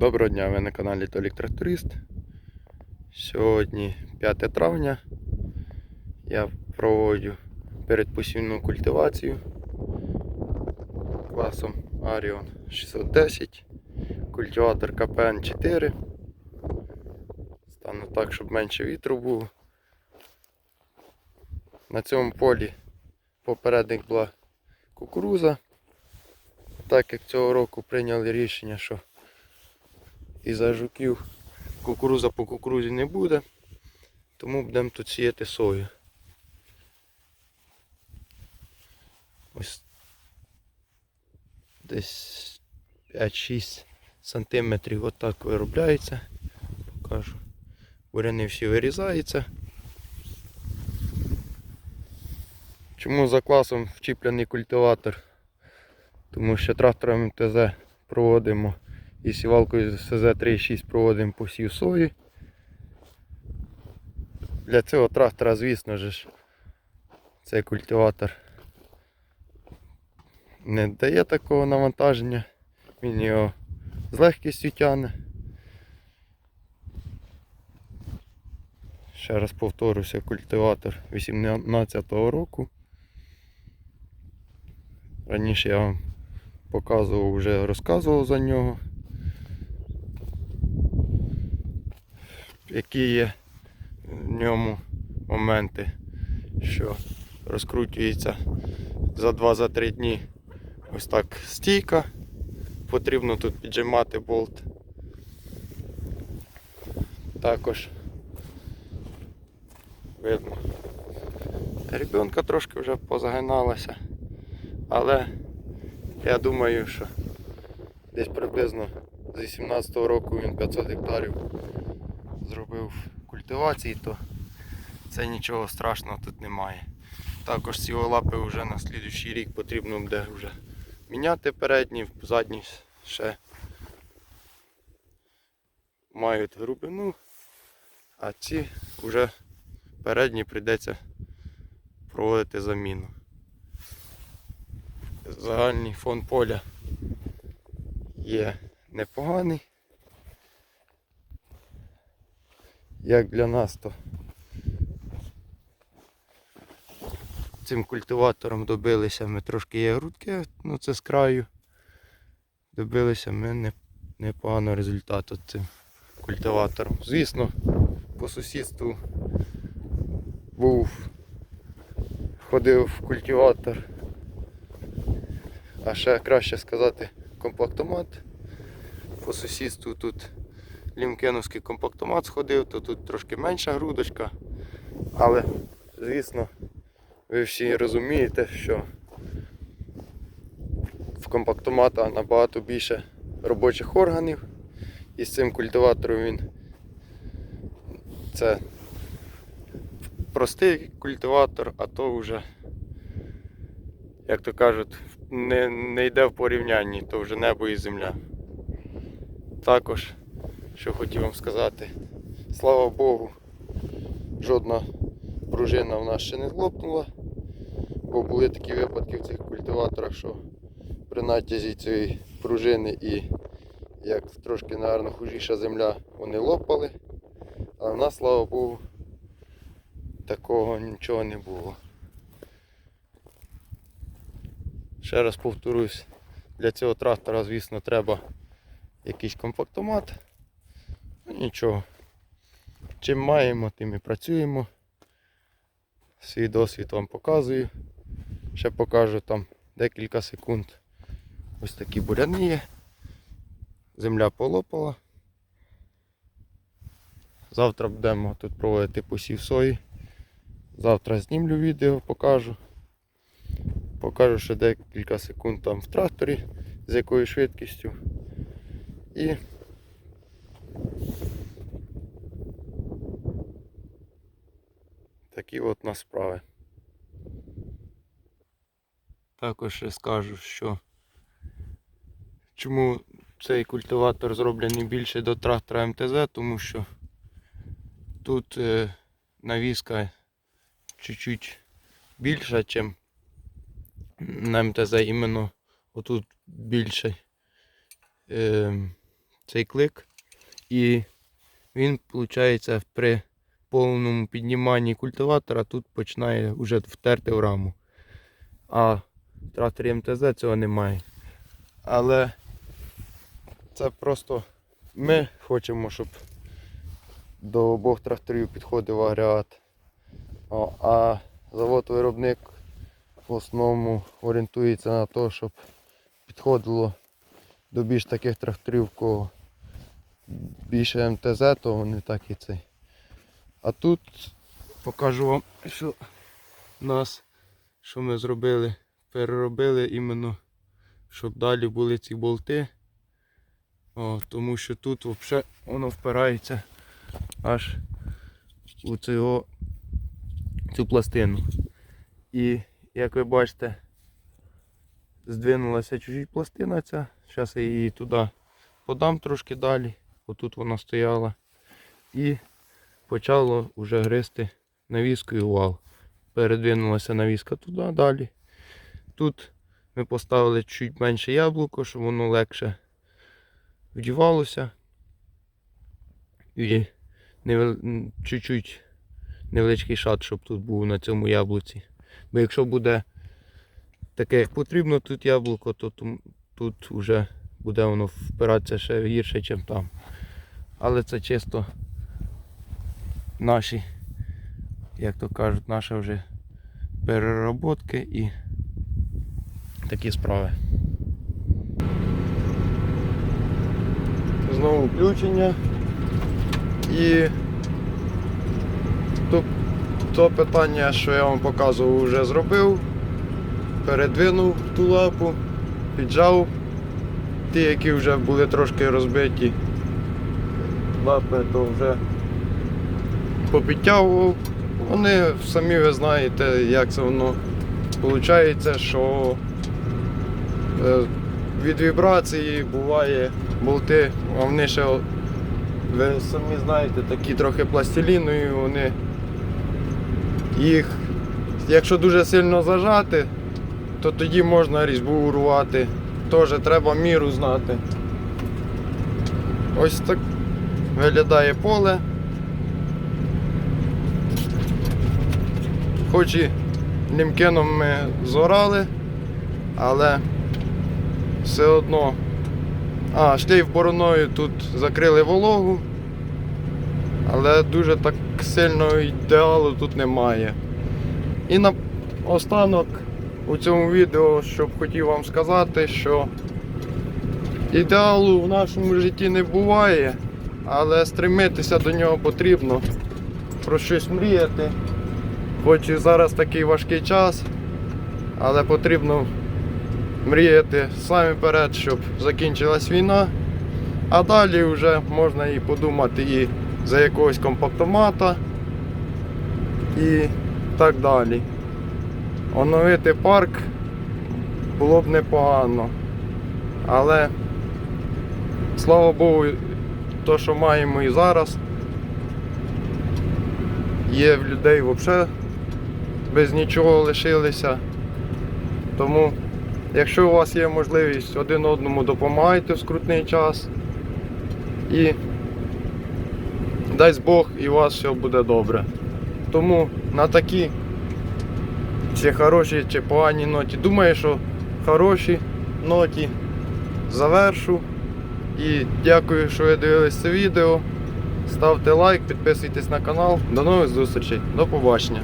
Доброго дня, ви на каналі Толік Тракторист. Сьогодні 5 травня. Я проводжу передпосівну культивацію класом Arion 610, культиватор КПН 4. Стану так, щоб менше вітру було. На цьому полі попередник була кукуруза. Так як цього року прийняли рішення, що із-за жуків кукуруза по кукурузі не буде, тому будемо тут сіяти сою. Ось десь 5-6 сантиметрів отак виробляється. Покажу. Буряни всі вирізаються. Чому за класом вчіплений культиватор? Тому що трактором МТЗ проводимо і сівалкою СЗ-36 проводимо посів сої. Для цього трактора, звісно ж, цей культиватор не дає такого навантаження, він його з легкістю тягне. Ще раз повторюся, культиватор 18-го року. Раніше я вам показував, вже розказував за нього. Які є в ньому моменти, що розкручується за 2-3 дні ось так стійка. Потрібно тут піджимати болт. Також видно. Ребенка трошки вже позагиналася, але я думаю, що десь приблизно з 18-го року він 500 гектарів зробив культивації, то це нічого страшного тут немає. Також ці лапи вже на слідуючий рік потрібно буде вже міняти передні, задні ще мають грубину, а ці вже передні прийдеться проводити заміну. Загальний фон поля є непоганий. Як для нас, то цим культиватором добилися ми трошки є грудки, ну це з краю. Добилися ми не, непоганого результату цим культиватором. Звісно, по сусідству був, ходив в культиватор, а ще краще сказати компактомат. По сусідству тут лімкеновський компактомат сходив, то тут трошки менша грудочка. Але, звісно, ви всі розумієте, що в компактомата набагато більше робочих органів. І з цим культиватором він це простий культиватор, а то вже, як то кажуть, не, не йде в порівнянні, то вже небо і земля. Також що хотів вам сказати. Слава Богу, жодна пружина в нас ще не злопнула, бо були такі випадки в цих культиваторах, що при натязі цієї пружини і як трошки, напевно, хужіша земля, вони лопали. А в нас, слава Богу, такого нічого не було. Ще раз повторюсь, для цього трактора, звісно, треба якийсь компактомат. Нічого. Чим маємо, тим і працюємо. Свій досвід вам показую. Ще покажу там декілька секунд. Ось такі буряни є. Земля полопала. Завтра будемо тут проводити посів сої. Завтра знімлю відео, покажу. Покажу ще декілька секунд там в тракторі, з якою швидкістю. І такі от нас справи. Також ще скажу, що чому цей культиватор зроблений більше до трактора МТЗ, тому що тут е, навіска чуть-чуть більша, ніж на МТЗ іменно отут більше. Е, цей клик. І він, виходить, при повному підніманні культиватора тут починає вже втерти в раму. А в тракторі МТЗ цього немає. Але це просто ми хочемо, щоб до обох тракторів підходив агрегат. О, а завод-виробник в основному орієнтується на те, щоб підходило до більш таких тракторів, кого більше МТЗ, то вони так і цей. А тут покажу вам, що нас, що ми зробили, переробили іменно, щоб далі були ці болти. О, тому що тут взагалі воно впирається аж у цього, цю пластину. І як ви бачите, здвинулася чужі пластина ця. Зараз я її туди подам трошки далі. Отут вона стояла. І почало вже гризти навіскою вал. Передвинулася навіска туди далі. Тут ми поставили чуть менше яблуко, щоб воно легше вдівалося. І чуть-чуть невеличкий шат, щоб тут був на цьому яблуці. Бо якщо буде таке, як потрібно тут яблуко, то тут вже буде воно впиратися ще гірше, ніж там. Але це чисто наші, як то кажуть, наші вже перероботки і такі справи. Знову включення. І то, то питання, що я вам показував, вже зробив. Передвинув ту лапу, піджав. Ті, які вже були трошки розбиті лапи, то вже попідтягував. Вони самі ви знаєте, як це воно виходить, що е, від вібрації буває болти, а вони ще, ви самі знаєте, такі трохи пластилінові, вони їх, якщо дуже сильно зажати, то тоді можна різьбу урвати. Теж треба міру знати. Ось так виглядає поле. Хоч і лімкеном ми зорали, але все одно. А, шлейф бороною тут закрили вологу, але дуже так сильно ідеалу тут немає. І на останок у цьому відео, щоб хотів вам сказати, що ідеалу в нашому житті не буває, але стремитися до нього потрібно, про щось мріяти. Хоч і зараз такий важкий час, але потрібно мріяти саме перед, щоб закінчилась війна. А далі вже можна і подумати і за якогось компактомата і так далі. Оновити парк було б непогано. Але слава Богу, то, що маємо і зараз, є в людей взагалі без нічого лишилися. Тому, якщо у вас є можливість один одному допомагайте в скрутний час і дасть Бог і у вас все буде добре. Тому на такі чи хороші, чи погані ноті. Думаю, що хороші ноті завершу. І дякую, що ви дивились це відео. Ставте лайк, підписуйтесь на канал. До нових зустрічей. До побачення.